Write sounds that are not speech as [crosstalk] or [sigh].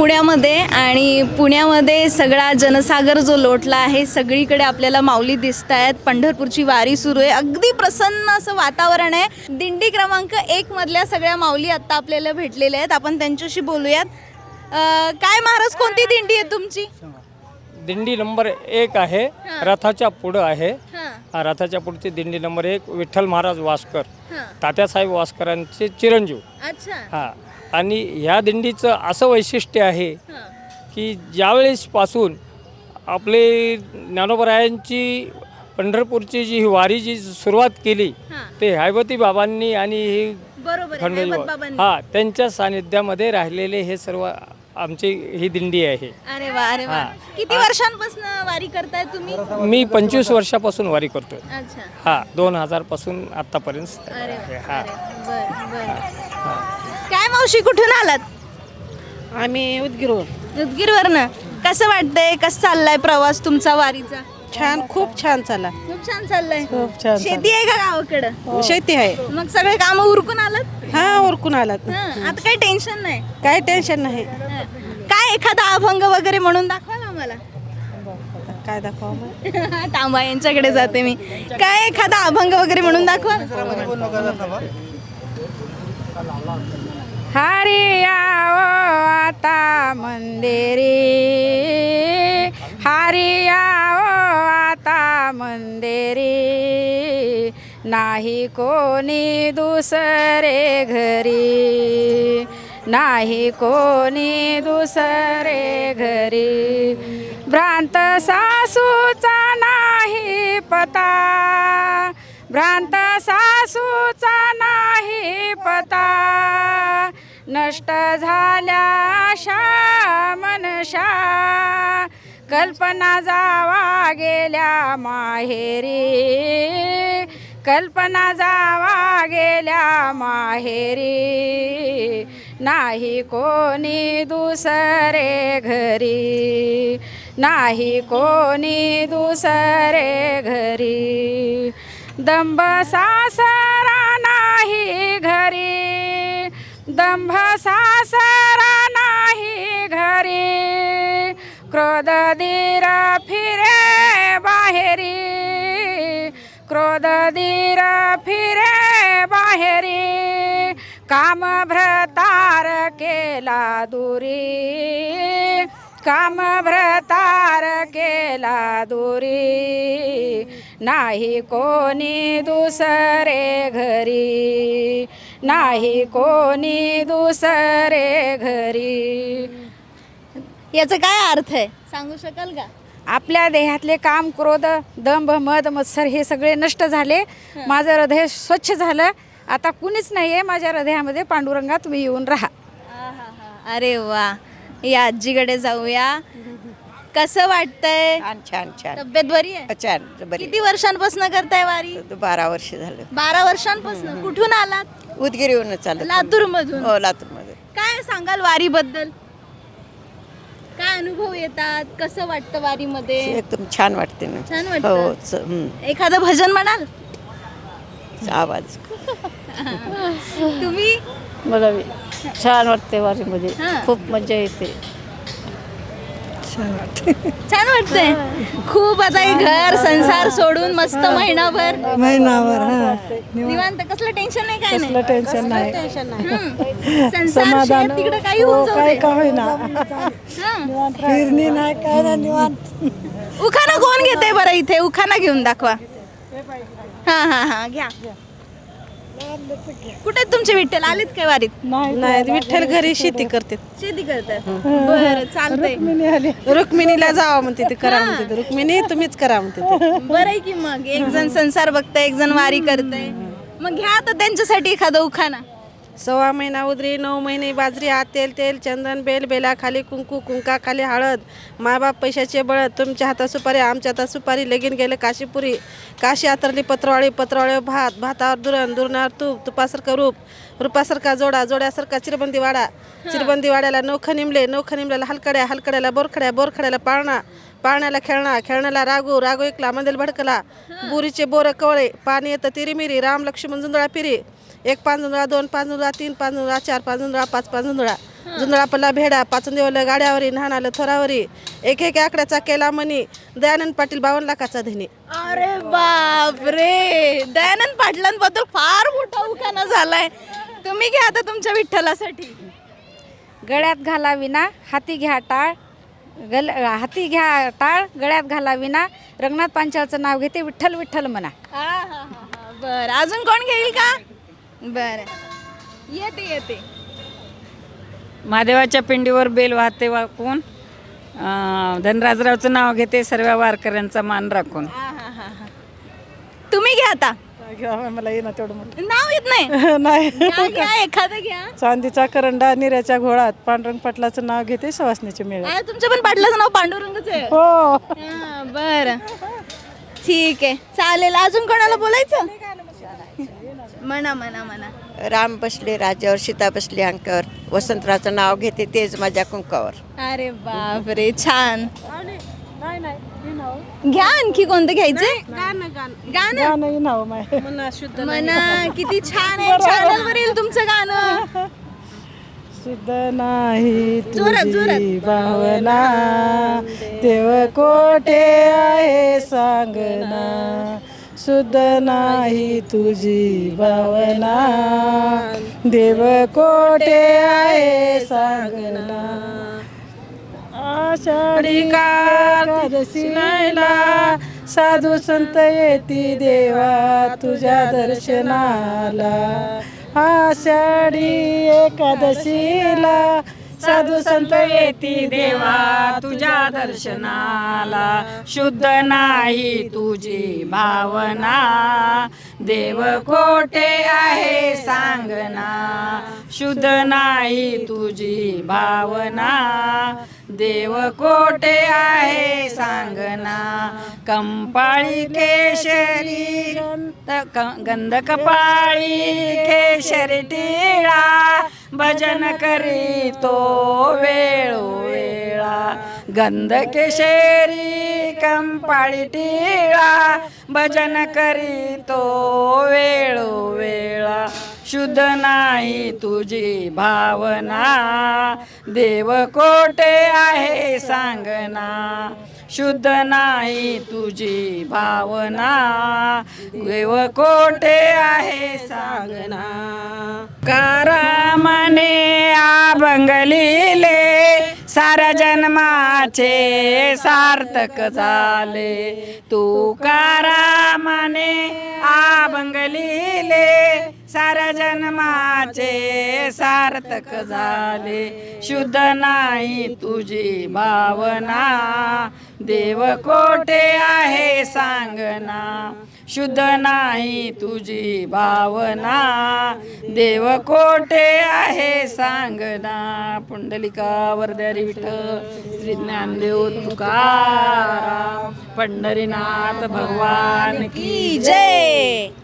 पुण्यामध्ये आणि पुण्यामध्ये सगळा जनसागर जो लोटला आहे सगळीकडे आपल्याला माऊली दिसत आहेत. पंढरपूरची वारी सुरू आहे. अगदी प्रसन्न असं वातावरण आहे. दिंडी क्रमांक एक मधल्या सगळ्या माऊली आत्ता आपल्याला भेटलेल्या आहेत. आपण त्यांच्याशी बोलूयात. अं, काय महाराज कोणती दिंडी आहे तुमची? दिंडी नंबर एक आहे. रथाच्या पुढं आहे. हां. हा, रथाच्या पुढची दिंडी नंबर एक विठ्ठल महाराज वासकर. हां. तात्यासाहेब वासकरांचे चिरंजीव. अच्छा. हा. आणि ह्या दिंडीचं असं वैशिष्ट्य आहे की ज्यावेळेसपासून आपले ज्ञानोबरायांची पंढरपूरची जी ही वारी जी सुरुवात केली ते हैवती बाबांनी आणि ही बरोबर. हा त्यांच्या सानिध्यामध्ये राहिलेले हे सर्व आमची ही दिंडी आहे. अरे वा अरे वा. किती वर्षांपासून वारी करताय तुम्ही? मी पंचवीस वर्षापासून वारी करतोय. अच्छा. हा दोन हजारपासून आतापर्यंत हा. मावशी कुठून आलात? आम्ही उदगीरवर. उदगीरवरनं. कसं वाटतंय? कसं चाललाय प्रवास तुमचा वारीचा? छान खूप छान चाला खूप छान चाललंय. खूप छान शेती आहे का गावाकडं? शेती आहे. मग सगळे काम उरकून आलात? हा उरकून आलात. हं, आता काही टेन्शन नाही. काय टेन्शन नाही. हं. काय एखादा अभंग वगैरे म्हणून दाखवा ना मला काय दाखवा तांबा [laughs] यांच्याकडे जाते मी. काय एखादा अभंग वगैरे म्हणून दाखवा हरी आओ आता मंदिरी. हरी आओ आता मंदिरी. नाही कोणी दुसरे घरी. नाही कोणी दुसरे घरी. भ्रांत सासूचा नाही पता. भ्रांत सासूचा नाही पता. नष्ट झाल्या आशा मनशा. कल्पना जावा गेल्या माहेरी. कल्पना जावा गेल्या माहेरी. नाही कोणी दुसरे घरी. नाही कोणी दुसरे घरी. दंब सासरा नाही घरी. दंभ सासरा नाही घरी. क्रोध धीर फिरे बाहेरी. क्रोध धीर फिरे बाहेरी. काम भ्रतार केला दुरी. काम भ्रतार केला दुरी. नाही कोणी दुसरे घरी. नाही कोणी दुसरे घरी. याचा काय अर्थ आहे? सांगू शकाल का? आपल्या देहातले काम क्रोध दंभ मद मत्सर हे सगळे नष्ट झाले. माझं हृदय स्वच्छ झालं. आता कुणीच नाही आहे माझ्या हृदयामध्ये पांडुरंगा तुम्ही येऊन राहा. आहाहा. अरे वा. या आजीकडे जाऊया. कसं वाटतंय? छान छान छान. तब्येत बरी आहे? छान बरी किती वर्षांपासून करताय वारी? बारा वर्ष झालं. बारा वर्षांपासून. कुठून आलात? उदगीर येऊन चालत लातूर मधून हो लातूरमध्ये काय सांगाल वारी बद्दल काय अनुभव येतात? कसं वाटतं वारीमध्ये? एकदम छान वाटते ना. छान हो वाटतं च- हम्म. एखादं भजन म्हणाल? आवाज. तुम्ही? मला छान वाटते वारीमध्ये. हां. खूप मजा येते. छान वाटतंय. खूप आता हे घर संसार सोडून मस्त महिनाभर. महिनाभर हा. निवांत. कसलं टेन्शन नाही काय नाही. टेन्शन नाही. हम्म. [laughs] संसार शेत तिकडे काही होऊन जाऊ दे. काय होईना. हं. फिरणी नाही काय नाही निवांत. उखाणा कोण घेते बरं इथे? उखाणा घेऊन दाखवा. हा हा हा. घ्या. कुठे तुमचे विठ्ठल? आलेत काय वारीत? नाही विठ्ठल घरी शेती करते शेती करतात? बरं चालतंय. रुक्मिणीला जावा म्हणते ते करा म्हणते ते. रुक्मिणी तुम्हीच करा म्हणते ते. बरं आहे की मग? एक जण संसार बघताय एक जण वारी करताय. मग घ्या आता त्यांच्यासाठी एखादा उखाणा. सव्वा महिना उदरी नऊ महिने बाजरी आत तेल तेल चंदन बेल बेला खाली कुंकू कुंका खाली हळद मायबाप पैशाचे बळद तुमच्या हातात सुपारी आमच्या हातात सुपारी लगीन गेलं काशीपुरी काशी आतरली पत्रवाळी पत्रवाळी भात भातावर दुरण दुरणावर तूप तुपासारखं रूप रूपासारखा जोडा जोड्यासारखा चिरबंदी वाडा चिरबंदी वाड्याला नौख निमले नौख निमल्याला हलकड्या हलकड्याला बोरखड्या बोरखड्याला पाळणा पाळण्याला खेळणा खेळण्याला रागू रागू ऐकला मंदिर भडकला बुरीचे बोर कवळे पाणी येतं तिरीमिरी राम लक्ष्मण जुंदळा पिरी एक पाच जुंदळा दोन पाच जुंदळा तीन पाच जुंदळा चार पाच जुंदळा पाच पाच जुंदळा जुंदळा पल्ला भेडा पाचंदेवलं गाड्यावरी न्हाणालं थोरावरी. एक एक आकड्याचा केला मनी. दयानंद पाटील बावन्न लाखाचा धनी. अरे बाप रे दयानंद पाटलांबद्दल फार मोठा उखाणा झालाय. तुम्ही घ्या आता तुमच्या विठ्ठलासाठी. गळ्यात घाला विना हाती घ्या टाळ. गल हाती घ्या टाळ गळ्यात घाला विना रंगनाथ पांचाळचं नाव घेते विठ्ठल विठ्ठल म्हणा. बर. अजून कोण घेईल का? बर. येते येते. महादेवाच्या पिंडीवर बेल वाहते वाकून अं, धनराजरावचं नाव घेते सर्व वारकऱ्यांचा मान राखून. तुम्ही घ्या आता. मला येणं तेवढं नाव येत नाही. [laughs] नाही. घ्या, घ्या एखादं घ्या. चांदीचा करंडा निऱ्याच्या घोळात पांडुरंग पाटलाचं नाव घेते सवासनीचे मेळ तुमच्या पण पाटलाचं नाव पांडुरंगच आहे. हो. हा, बरं. ठीक आहे. चालेल. अजून कोणाला बोलायचं? म्हणा म्हणा म्हणा राम बसले राजावर सीता बसली अंकावर. वसंतरावचं नाव घेते तेच माझ्या कुंकावर. अरे बाप रे छान घ्या आणखी कोणतं घ्यायचंय गाणं गाणं. गाणं? मना शुद्ध किती छान आहे. येईल तुमचं गाणं. शुद्ध नाही. तुझी भावना. देव कोठे आहे सांगना शुद्ध नाही तुझी भावना. देव कोठे आहे सांगना आषाढी नायला साधू संत येती देवा तुझ्या दर्शनाला. आषाढी एकादशीला साधू संत येती देवा तुझ्या दर्शनाला. शुद्ध नाही तुझी भावना. देव कोठे आहे सांगना. शुद्ध नाही तुझी भावना. देव कोठे आहे? सांगना कंपाळी केशरी गंध कपाळी केशरी टिळा. भजन करी तो वेळोवेळा गंध केशरी कंपाळी टिळा. भजन करी तो वेळोवेळा शुद्ध नाही तुझी भावना. देव कोठे आहे सांगना. शुद्ध नाही तुझी भावना. देव कोठे आहे सांगना. कारामने आबंगलीले साऱ्या जन्माचे सार्थक झाले. तू कारामने आबंगलीले सारा जन्माचे सार्थक झाले. शुद्ध नाही तुझी भावना. देव कोठे आहे सांगना. शुद्ध नाही तुझी भावना. देव कोठे आहे सांगना. पुंडलिका वरदारी विठ्ठल श्री ज्ञानदेव तुकाराम पंढरीनाथ भगवान की की जय.